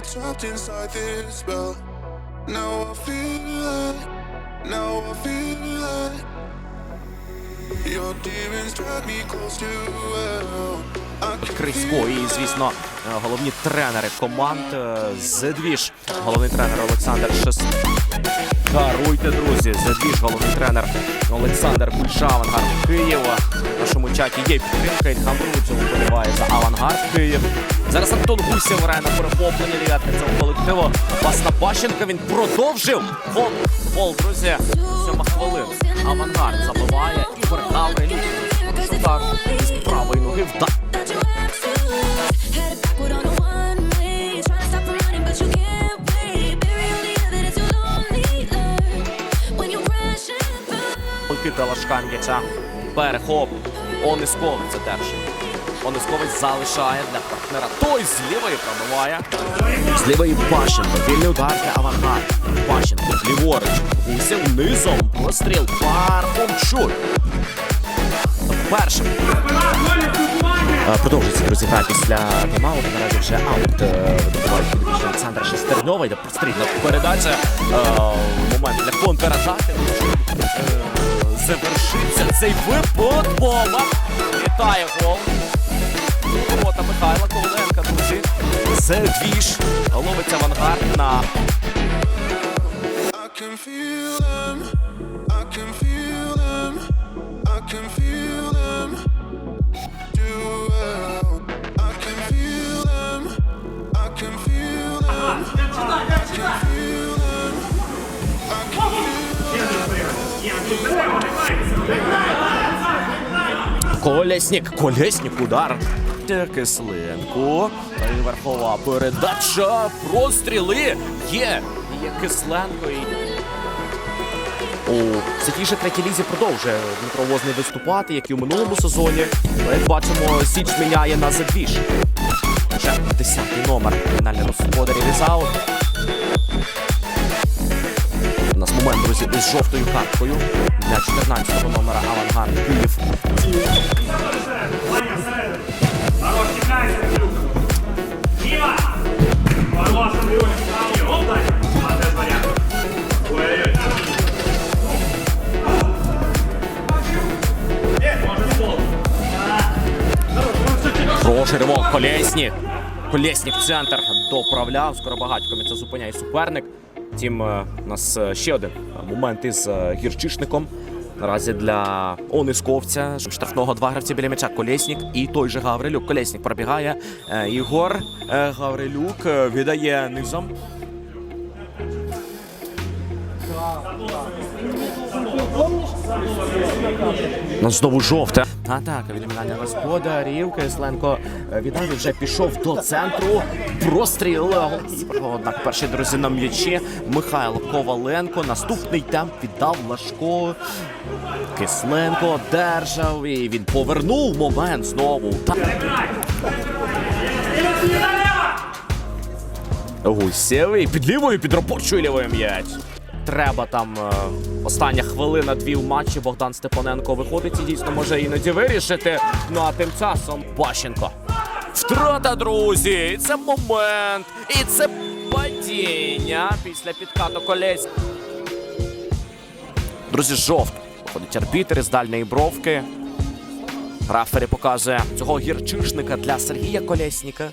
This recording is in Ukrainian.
trapped inside this spell. Now I feel it, now I feel it. Крисько і, звісно, головні тренери команд Зедвіж. Головний тренер Олександр Шес. Даруйте, друзі. Зедвіж, головний тренер Олександр Кульшавангард Києва. В нашому чаті є підтримка. Ільхам Рудзов вболіває за авангард Київ. Зараз Антон Гусєв грає на перехоплення дев'ятки цього колективу. Пасна Пащенка він продовжив. Гол, гол, друзі. Сьома хвилина. Авангард забиває. Ігор Гаврилюк. Удар з правої ноги burn. Микита Лашкан'яча. Перехоп. Онисковець одержує. Онисковець залишає для партнера. Той з лівої пробиває. З лівої Пащенко. Вільний удар для авангард. Пащенко ліворуч. Гусів низом. Постріл. Пархомчук. Першим. Продовжується друзі гра після тайм-ауту. Наразі вже аут е, добувають підвищення Олександра Шестерньова. Йде прострільна передача. Е, Момент для контратаки. Е, Завершився цей випад. Feel them. I can Колесник, Колесник, удар. Кисленко. Та й верхова передача. Простріли. Є. Є Кисленко. І... У святіше третій лізі продовжує Дмитро Возний виступати, як і у минулому сезоні. Як бачимо, Січ міняє на задвіж. Вже 10-й номер фінальний господарі Різаут. У нас момент, друзі, із жовтою карткою для 14-го номера Авангард Київ. Ривок, Колєснік. Колєснік центр доправляв. Скоро багатько це зупиняє суперник. Втім, е, у нас е, ще один момент із е, гірчишником. Наразі для Онисковця штрафного два гравці біля м'яча Колєснік і той же Гаврилюк. Колєснік пробігає. Е, Ігор е, Гаврилюк е, віддає низом. Знову жовте. Атака від номінальних господарів. Кисленко е, віддав вже пішов до центру. Простріл. Однак перший друзі на м'ячі. Михайло Коваленко. Наступний темп віддав Лашко. Кисленко одержав і він повернув момент знову. Гусєвий під лівою, під робочою лівою м'яч. Треба там е, остання хвилина дві в матчі. Богдан Степаненко виходить і дійсно може іноді вирішити. Ну а тим часом Пащенко. Втрата, друзі! І це момент. І це падіння після підкату колесь. Друзі, жовт. Виходить арбітер із дальньої бровки. Рафері показує цього гірчишника для Сергія Колєсніка.